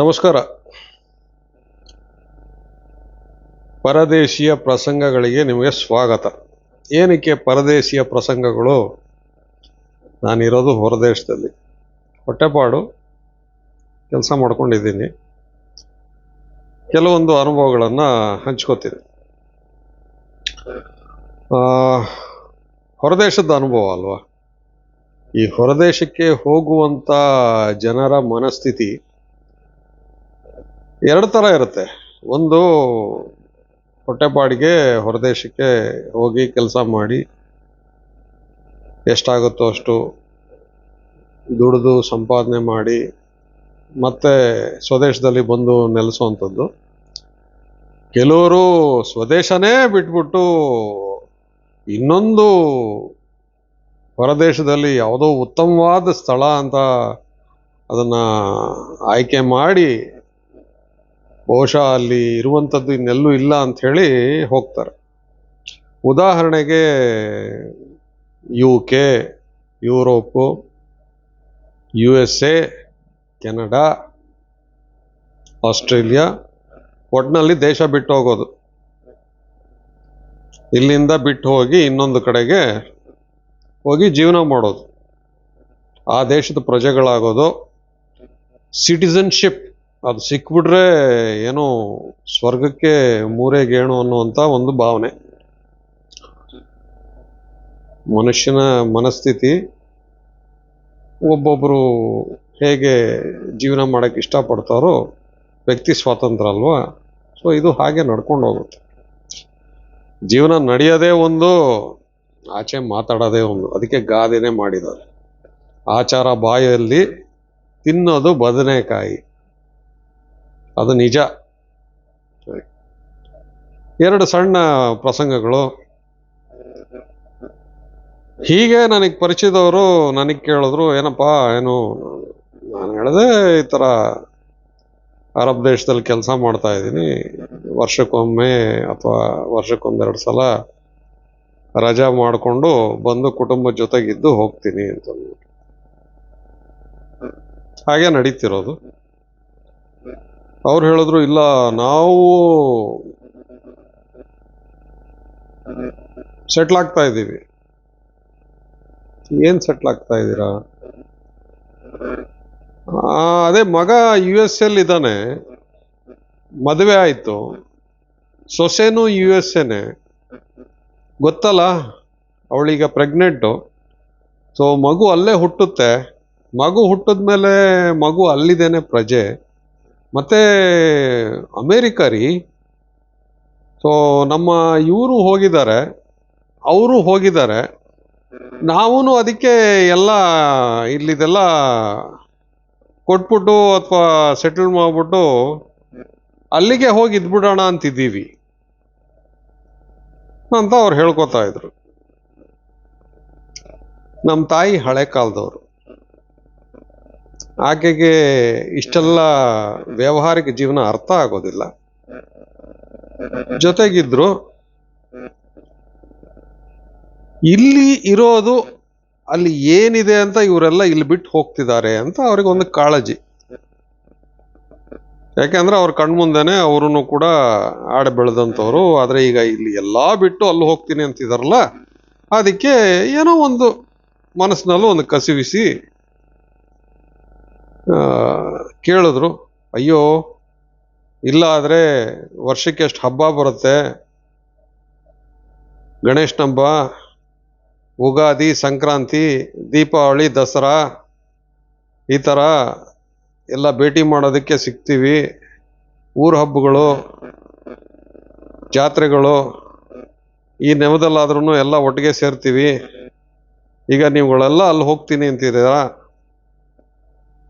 ನಮಸ್ಕಾರ. ಪರದೇಶೀಯ ಪ್ರಸಂಗಗಳಿಗೆ ನಿಮಗೆ ಸ್ವಾಗತ. ಏನಕ್ಕೆ ಪರದೇಶೀಯ ಪ್ರಸಂಗಗಳು? ನಾನಿರೋದು ಹೊರದೇಶದಲ್ಲಿ. ಹೊಟ್ಟೆಪಾಡು ಕೆಲಸ ಮಾಡ್ಕೊಂಡಿದ್ದೀನಿ. ಕೆಲವೊಂದು ಅನುಭವಗಳನ್ನು ಹಂಚ್ಕೋತೀನಿ. ಹೊರದೇಶದ ಅನುಭವ ಅಲ್ವಾ? ಈ ಹೊರದೇಶಕ್ಕೆ ಹೋಗುವಂಥ ಜನರ ಮನಸ್ಥಿತಿ ಎರಡು ಥರ ಇರುತ್ತೆ. ಒಂದು ಹೊಟ್ಟೆಪಾಡಿಗೆ, ಹೊರದೇಶಕ್ಕೆ ಹೋಗಿ ಕೆಲಸ ಮಾಡಿ ಎಷ್ಟಾಗುತ್ತೋ ಅಷ್ಟು ದುಡಿದು ಸಂಪಾದನೆ ಮಾಡಿ ಮತ್ತೆ ಸ್ವದೇಶದಲ್ಲಿ ಬಂದು ನೆಲೆಸುವಂಥದ್ದು. ಕೆಲವರು ಸ್ವದೇಶನೇ ಬಿಟ್ಬಿಟ್ಟು ಇನ್ನೊಂದು ಹೊರದೇಶದಲ್ಲಿ ಯಾವುದೋ ಉತ್ತಮವಾದ ಸ್ಥಳ ಅಂತ ಅದನ್ನು ಆಯ್ಕೆ ಮಾಡಿ ಬಹುಶಃ ಅಲ್ಲಿ ಇರುವಂಥದ್ದು ಇನ್ನೆಲ್ಲೂ ಇಲ್ಲ ಅಂಥೇಳಿ ಹೋಗ್ತಾರೆ. ಉದಾಹರಣೆಗೆ U K Europe U S A Canada Australia ಒಟ್ಟಿನಲ್ಲಿ ದೇಶ ಬಿಟ್ಟು ಹೋಗೋದು. ಇಲ್ಲಿಂದ ಬಿಟ್ಟು ಹೋಗಿ ಇನ್ನೊಂದು ಕಡೆಗೆ ಹೋಗಿ ಜೀವನ ಮಾಡೋದು. ಆ ದೇಶದ ಪ್ರಜೆಗಳಾಗೋದು. ಸಿಟಿಸನ್ಶಿಪ್ ಅದು ಸಿಕ್ಬಿಟ್ರೆ ಏನೋ ಸ್ವರ್ಗಕ್ಕೆ ಮೂರೇ ಗೇಣು ಅನ್ನುವಂಥ ಒಂದು ಭಾವನೆ. ಮನುಷ್ಯನ ಮನಸ್ಥಿತಿ ಒಬ್ಬೊಬ್ಬರು ಹೇಗೆ ಜೀವನ ಮಾಡೋಕ್ಕೆ ಇಷ್ಟಪಡ್ತಾರೋ ವ್ಯಕ್ತಿ ಸ್ವಾತಂತ್ರ್ಯ ಅಲ್ವಾ? ಸೊ ಇದು ಹಾಗೆ ನಡ್ಕೊಂಡು ಹೋಗುತ್ತೆ. ಜೀವನ ನಡೆಯೋದೇ ಒಂದು, ಆಚೆ ಮಾತಾಡೋದೇ ಒಂದು. ಅದಕ್ಕೆ ಗಾದೆನೇ ಮಾಡಿದ್ದಾರೆ. ಆಚಾರ ಬಾಯಲ್ಲಿ ತಿನ್ನೋದು ಬದನೆಕಾಯಿ. ಅದು ನಿಜ. ಎರಡು ಸಣ್ಣ ಪ್ರಸಂಗಗಳು. ಹೀಗೆ ನನಗೆ ಪರಿಚಯದವರು ನನಗೆ ಕೇಳಿದ್ರು, ಏನಪ್ಪ, ಏನು, ನಾನು ಹೇಳಿದೆ ಈ ಥರ ಅರಬ್ ದೇಶದಲ್ಲಿ ಕೆಲಸ ಮಾಡ್ತಾ ಇದ್ದೀನಿ. ವರ್ಷಕ್ಕೊಮ್ಮೆ ಅಥವಾ ವರ್ಷಕ್ಕೊಂದೆರಡು ಸಲ ರಜಾ ಮಾಡಿಕೊಂಡು ಬಂದು ಕುಟುಂಬದ ಜೊತೆಗಿದ್ದು ಹೋಗ್ತೀನಿ ಅಂತಂದ್ಬಿಟ್ಟು. ಹಾಗೆ ನಡೀತಿರೋದು. ಅವ್ರು ಹೇಳಿದ್ರು, ಇಲ್ಲ, ನಾವು ಸೆಟ್ಲ್ ಆಗ್ತಾ ಇದ್ದೀವಿ. ಏನ್ ಸೆಟ್ಲ್ ಆಗ್ತಾ ಇದ್ದೀರಾ? ಅದೇ ಮಗ ಯು ಎಸ್ ಎಲ್ ಇದ್ದಾನೆ. ಮದುವೆ ಆಯಿತು. ಸೊಸೆನೂ ಯು ಎಸ್ ಎನೆ ಗೊತ್ತಲ್ಲ, ಅವಳೀಗ ಪ್ರೆಗ್ನೆಂಟು ಸೊ ಮಗು ಅಲ್ಲೇ ಹುಟ್ಟುತ್ತೆ. ಮಗು ಹುಟ್ಟಿದ್ಮೇಲೆ ಮಗು ಅಲ್ಲಿದ್ದೇನೆ ಪ್ರಜೆ. ಮತ್ತೆ ಅಮೇರಿಕ ರೀ ಸೊ ನಮ್ಮ ಇವರು ಹೋಗಿದ್ದಾರೆ, ಅವರು ಹೋಗಿದ್ದಾರೆ. ನಾವೂ ಅದಕ್ಕೆ ಎಲ್ಲ ಇಲ್ಲಿದೆಲ್ಲ ಕೊಟ್ಬಿಟ್ಟು ಅಥವಾ ಸೆಟಲ್ ಮಾಡಿಬಿಟ್ಟು ಅಲ್ಲಿಗೆ ಹೋಗಿ ಇದ್ಬಿಡೋಣ ಅಂತಿದ್ದೀವಿ ಅಂತ ಅವ್ರು ಹೇಳ್ಕೊತಾ ಇದ್ರು. ನಮ್ಮ ತಾಯಿ ಹಳೆ ಕಾಲದವರು. ಆಕೆಗೆ ಇಷ್ಟೆಲ್ಲ ವ್ಯಾವಹಾರಿಕ ಜೀವನ ಅರ್ಥ ಆಗೋದಿಲ್ಲ. ಜೊತೆಗಿದ್ರು ಇಲ್ಲಿ ಇರೋದು ಅಲ್ಲಿ ಏನಿದೆ ಅಂತ ಇವರೆಲ್ಲ ಇಲ್ಲಿ ಬಿಟ್ಟು ಹೋಗ್ತಿದ್ದಾರೆ ಅಂತ ಅವ್ರಿಗೆ ಒಂದು ಕಾಳಜಿ. ಯಾಕೆಂದ್ರೆ ಅವ್ರ ಕಣ್ಮುಂದೆನೆ ಅವರು ಕೂಡ ಆಡ ಬೆಳೆದಂಥವ್ರು. ಆದರೆ ಈಗ ಇಲ್ಲಿ ಎಲ್ಲಾ ಬಿಟ್ಟು ಅಲ್ಲಿ ಹೋಗ್ತೀನಿ ಅಂತಿದಾರಲ್ಲ, ಅದಕ್ಕೆ ಏನೋ ಒಂದು ಮನಸ್ಸಿನಲ್ಲೂ ಒಂದು ಕಸಿವಿಸಿ ಕೇಳಿದ್ರು, ಅಯ್ಯೋ, ಇಲ್ಲ ಆದರೆ ವರ್ಷಕ್ಕೆ ಎಷ್ಟು ಹಬ್ಬ ಬರುತ್ತೆ. ಗಣೇಶನ ಹಬ್ಬ ಉಗಾದಿ, ಸಂಕ್ರಾಂತಿ, ದೀಪಾವಳಿ, ದಸರಾ, ಈ ಥರ ಎಲ್ಲ ಭೇಟಿ ಮಾಡೋದಕ್ಕೆ ಸಿಗ್ತೀವಿ. ಊರ ಹಬ್ಬಗಳು, ಜಾತ್ರೆಗಳು, ಈ ನೆಮದಲ್ಲಾದ್ರೂ ಎಲ್ಲ ಒಟ್ಟಿಗೆ ಸೇರ್ತೀವಿ. ಈಗ ನೀವುಗಳೆಲ್ಲ ಅಲ್ಲಿ ಹೋಗ್ತೀನಿ ಅಂತಿದ್ದೀರಾ?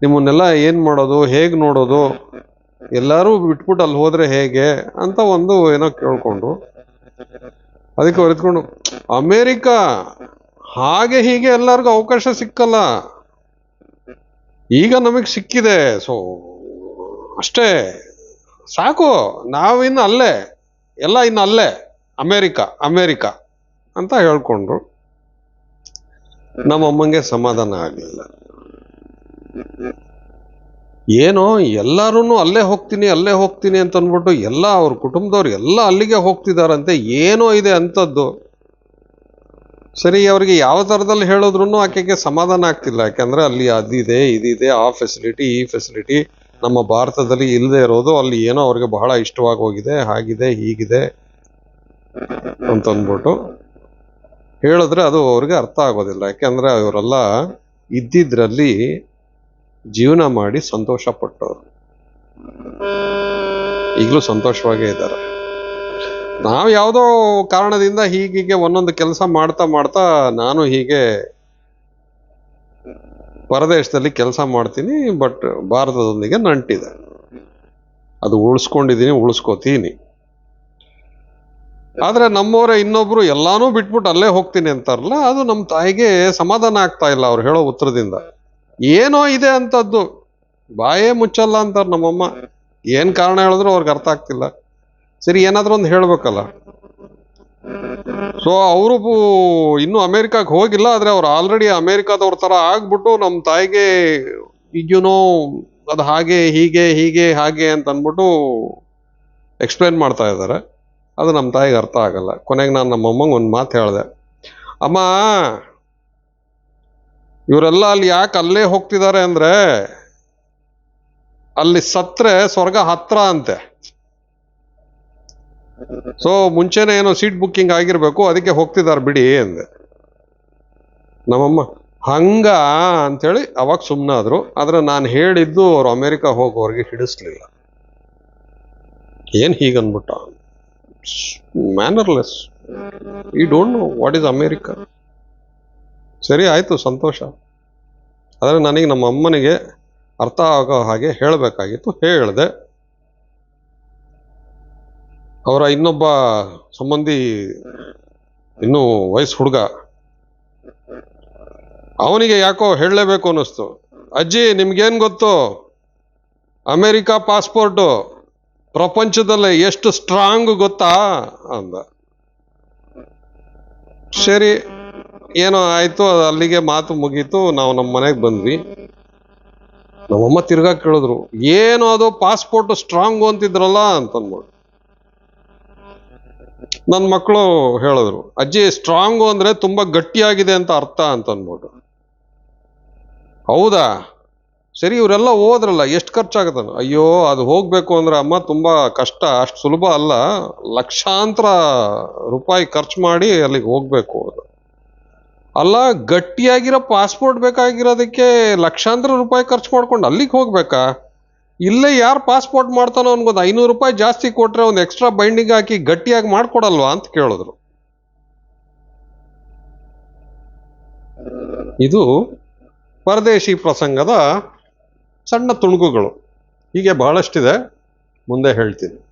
ನಿಮ್ಮನ್ನೆಲ್ಲ ಏನು ಮಾಡೋದು, ಹೇಗೆ ನೋಡೋದು, ಎಲ್ಲರೂ ಬಿಟ್ಬಿಟ್ಟು ಅಲ್ಲಿ ಹೋದರೆ ಹೇಗೆ ಅಂತ ಒಂದು ಏನೋ ಕೇಳ್ಕೊಂಡು ಅದಕ್ಕೆ ಹೊರತ್ಕೊಂಡು, ಅಮೇರಿಕ, ಹಾಗೆ ಹೀಗೆ ಎಲ್ಲರಿಗೂ ಅವಕಾಶ ಸಿಕ್ಕಲ್ಲ. ಈಗ ನಮಗೆ ಸಿಕ್ಕಿದೆ. ಸೊ, ಅಷ್ಟೇ. ಸಾಕು. ನಾವಿನ್ನು ಅಲ್ಲೇ. ಎಲ್ಲ ಇನ್ನು ಅಲ್ಲೇ. America, America. ಅಂತ ಹೇಳ್ಕೊಂಡ್ರು ನಮ್ಮಮ್ಮಂಗೆ ಸಮಾಧಾನ ಆಗಲಿಲ್ಲ. ಏನೋ ಎಲ್ಲರೂ ಅಲ್ಲೇ ಹೋಗ್ತೀನಿ ಅಲ್ಲೇ ಹೋಗ್ತೀನಿ ಅಂತ ಅಂದ್ಬಿಟ್ಟು ಎಲ್ಲ ಅವ್ರ ಕುಟುಂಬದವ್ರು ಎಲ್ಲ ಅಲ್ಲಿಗೆ ಹೋಗ್ತಿದಾರಂತೆ. ಏನೋ ಇದೆ ಅಂಥದ್ದು. ಸರಿ, ಅವರಿಗೆ ಯಾವ ಥರದಲ್ಲಿ ಹೇಳಿದ್ರು ಆಕೆಗೆ ಸಮಾಧಾನ ಆಗ್ತಿಲ್ಲ. ಯಾಕೆಂದ್ರೆ ಅಲ್ಲಿ ಅದಿದೆ, ಇದಿದೆ, ಆ ಫೆಸಿಲಿಟಿ ಈ ಫೆಸಿಲಿಟಿ ನಮ್ಮ ಭಾರತದಲ್ಲಿ ಇಲ್ಲದೆ ಇರೋದು. ಅಲ್ಲಿ ಏನೋ ಅವ್ರಿಗೆ ಬಹಳ ಇಷ್ಟವಾಗಿ ಹೋಗಿದೆ, ಹಾಗಿದೆ, ಹೀಗಿದೆ ಅಂತ ಅಂದ್ಬಿಟ್ಟು ಹೇಳಿದ್ರೆ ಅದು ಅವ್ರಿಗೆ ಅರ್ಥ ಆಗೋದಿಲ್ಲ. ಯಾಕೆಂದ್ರೆ ಇವರೆಲ್ಲ ಇದ್ದಿದ್ರಲ್ಲಿ ಜೀವನ ಮಾಡಿ ಸಂತೋಷ ಪಟ್ಟವರು. ಈಗಲೂ ಸಂತೋಷವಾಗೇ ಇದ್ದಾರೆ. ನಾವು ಯಾವುದೋ ಕಾರಣದಿಂದ ಹೀಗೀಗೆ ಒಂದೊಂದು ಕೆಲಸ ಮಾಡ್ತಾ ಮಾಡ್ತಾ ನಾನು ಹೀಗೆ ಪರದೇಶದಲ್ಲಿ ಕೆಲಸ ಮಾಡ್ತೀನಿ, ಬಟ್ ಭಾರತದೊಂದಿಗೆ ನಂಟಿದೆ. ಅದು ಉಳಿಸ್ಕೊಂಡಿದ್ದೀನಿ, ಉಳಿಸ್ಕೋತೀನಿ. ಆದರೆ ನಮ್ಮವರ ಇನ್ನೊಬ್ರು ಎಲ್ಲಾನು ಬಿಟ್ಬಿಟ್ಟು ಅಲ್ಲೇ ಹೋಗ್ತೀನಿ ಅಂತಾರಲ್ಲ, ಅದು ನಮ್ಮ ತಾಯಿಗೆ ಸಮಾಧಾನ ಆಗ್ತಾ ಇಲ್ಲ ಅವ್ರು ಹೇಳೋ ಉತ್ತರದಿಂದ. ಏನೋ ಇದೆ ಅಂತದ್ದು. ಬಾಯೇ ಮುಚ್ಚಲ್ಲ ಅಂತಾರೆ ನಮ್ಮಮ್ಮ. ಏನು ಕಾರಣ ಹೇಳಿದ್ರು ಅವ್ರಿಗೆ ಅರ್ಥ ಆಗ್ತಿಲ್ಲ. ಸರಿ, ಏನಾದರೂ ಒಂದು ಹೇಳಬೇಕಲ್ಲ. ಸೊ ಅವರು ಇನ್ನೂ ಅಮೇರಿಕಾಗೆ ಹೋಗಿಲ್ಲ, ಆದ್ರೆ ಅವ್ರು ಆಲ್ರೆಡಿ ಅಮೇರಿಕಾದವ್ರ ಥರ ಆಗ್ಬಿಟ್ಟು ನಮ್ಮ ತಾಯಿಗೆ ಈಗೇನೋ ಅದು ಹಾಗೆ, ಹೀಗೆ ಹೀಗೆ, ಹಾಗೆ ಅಂತ ಅಂದ್ಬಿಟ್ಟು ಎಕ್ಸ್ಪ್ಲೇನ್ ಮಾಡ್ತಾ ಇದ್ದಾರೆ. ಅದು ನಮ್ಮ ತಾಯಿಗೆ ಅರ್ಥ ಆಗಲ್ಲ. ಕೊನೆಗೆ ನಾನು ನಮ್ಮ ಅಮ್ಮಂಗೆ ಒಂದು ಮಾತು ಹೇಳಿದೆ. ಅಮ್ಮ ಇವರೆಲ್ಲ ಅಲ್ಲಿ ಯಾಕೆ ಅಲ್ಲೇ ಹೋಗ್ತಿದ್ದಾರೆ ಅಂದ್ರೆ ಅಲ್ಲಿ ಸತ್ರೆ ಸ್ವರ್ಗ ಹತ್ರ ಅಂತೆ. ಸೊ ಮುಂಚೆನೆ ಏನೋ ಸೀಟ್ ಬುಕ್ಕಿಂಗ್ ಆಗಿರ್ಬೇಕು, ಅದಕ್ಕೆ ಹೋಗ್ತಿದ್ದಾರೆ ಬಿಡಿ ಅಂದೆ. ನಮ್ಮಮ್ಮ, ಹಂಗ ಅಂತೇಳಿ ಅವಾಗ ಸುಮ್ಮನಾದ್ರು ಆದ್ರೆ ನಾನು ಹೇಳಿದ್ದು ಅವ್ರು ಅಮೆರಿಕ ಹೋಗೋರಿಗೆ ಹಿಡಿಸ್ಲಿಲ್ಲ. ಏನ್ ಹೀಗನ್ಬಿಟ್ಟ ಮ್ಯಾನರ್ಲೆಸ್ ಈ don't know what is America ಸರಿ, ಆಯ್ತು, ಸಂತೋಷ. ಆದರೆ ನನಗೆ ನಮ್ಮ ಅಮ್ಮನಿಗೆ ಅರ್ಥ ಆಗೋ ಹಾಗೆ ಹೇಳಬೇಕಾಗಿತ್ತು, ಹೇಳಿದೆ. ಅವರ ಇನ್ನೊಬ್ಬ ಸಂಬಂಧಿ, ಇನ್ನೂ ವಯಸ್ಸು ಹುಡುಗ. ಅವನಿಗೆ ಯಾಕೋ ಹೇಳಲೇಬೇಕು ಅನ್ನಿಸ್ತು. ಅಜ್ಜಿ, ನಿಮ್ಗೇನು ಗೊತ್ತು? ಅಮೇರಿಕಾ ಪಾಸ್ಪೋರ್ಟು, ಪ್ರಪಂಚದಲ್ಲೇ ಎಷ್ಟು ಸ್ಟ್ರಾಂಗ್ ಗೊತ್ತಾ? ಅಂದ. ಸರಿ ಏನೋ ಆಯ್ತು, ಅದು ಅಲ್ಲಿಗೆ ಮಾತು ಮುಗೀತು, ನಾವು ನಮ್ಮ ಮನೆಗೆ ಬಂದ್ವಿ. ನಮ್ಮಮ್ಮ ತಿರ್ಗಾ ಕೇಳಿದ್ರು, ಏನು ಅದು ಪಾಸ್ಪೋರ್ಟ್ ಸ್ಟ್ರಾಂಗು ಅಂತಿದ್ರಲ್ಲ ಅಂತಂದ್ಬಿಟ್ಟು ನನ್ನ ಮಕ್ಕಳು ಹೇಳಿದ್ರು, ಅಜ್ಜಿ ಸ್ಟ್ರಾಂಗು ಅಂದ್ರೆ ತುಂಬಾ ಗಟ್ಟಿಯಾಗಿದೆ ಅಂತ ಅರ್ಥ ಅಂತ ಅಂದ್ಬಿಟ್ಟು ಹೌದಾ? ಸರಿ, ಇವರೆಲ್ಲ ಹೋದ್ರಲ್ಲ, ಎಷ್ಟು ಖರ್ಚಾಗತ್ತ? ಅಯ್ಯೋ, ಅದು ಹೋಗ್ಬೇಕು ಅಂದ್ರೆ ಅಮ್ಮ ತುಂಬಾ ಕಷ್ಟ, ಅಷ್ಟು ಸುಲಭ ಅಲ್ಲ, ಲಕ್ಷಾಂತರ ರೂಪಾಯಿ ಖರ್ಚು ಮಾಡಿ ಅಲ್ಲಿಗೆ ಹೋಗ್ಬೇಕು ಅದು. ಅಲ್ಲ, ಗಟ್ಟಿಯಾಗಿರೋ ಪಾಸ್ಪೋರ್ಟ್ ಬೇಕಾಗಿರೋದಕ್ಕೆ ಲಕ್ಷಾಂತರ ರೂಪಾಯಿ ಖರ್ಚು ಮಾಡ್ಕೊಂಡು ಅಲ್ಲಿಗೆ ಹೋಗ್ಬೇಕಾ? ಇಲ್ಲೇ ಯಾರು ಪಾಸ್ಪೋರ್ಟ್ ಮಾಡ್ತಾನೋ ಅನ್ಕೊಂಡು ಐನೂರು ರೂಪಾಯಿ ಜಾಸ್ತಿ ಕೊಟ್ರೆ ಒಂದು ಎಕ್ಸ್ಟ್ರಾ ಬೈಂಡಿಂಗ್ ಹಾಕಿ ಗಟ್ಟಿಯಾಗಿ ಮಾಡ್ಕೊಡಲ್ವಾ ಅಂತ ಕೇಳಿದ್ರು. ಇದು ಪರದೇಶಿ ಪ್ರಸಂಗದ ಸಣ್ಣ ತುಣುಕುಗಳು. ಹೀಗೆ ಬಹಳಷ್ಟಿದೆ. ಮುಂದೆ ಹೇಳ್ತೀನಿ.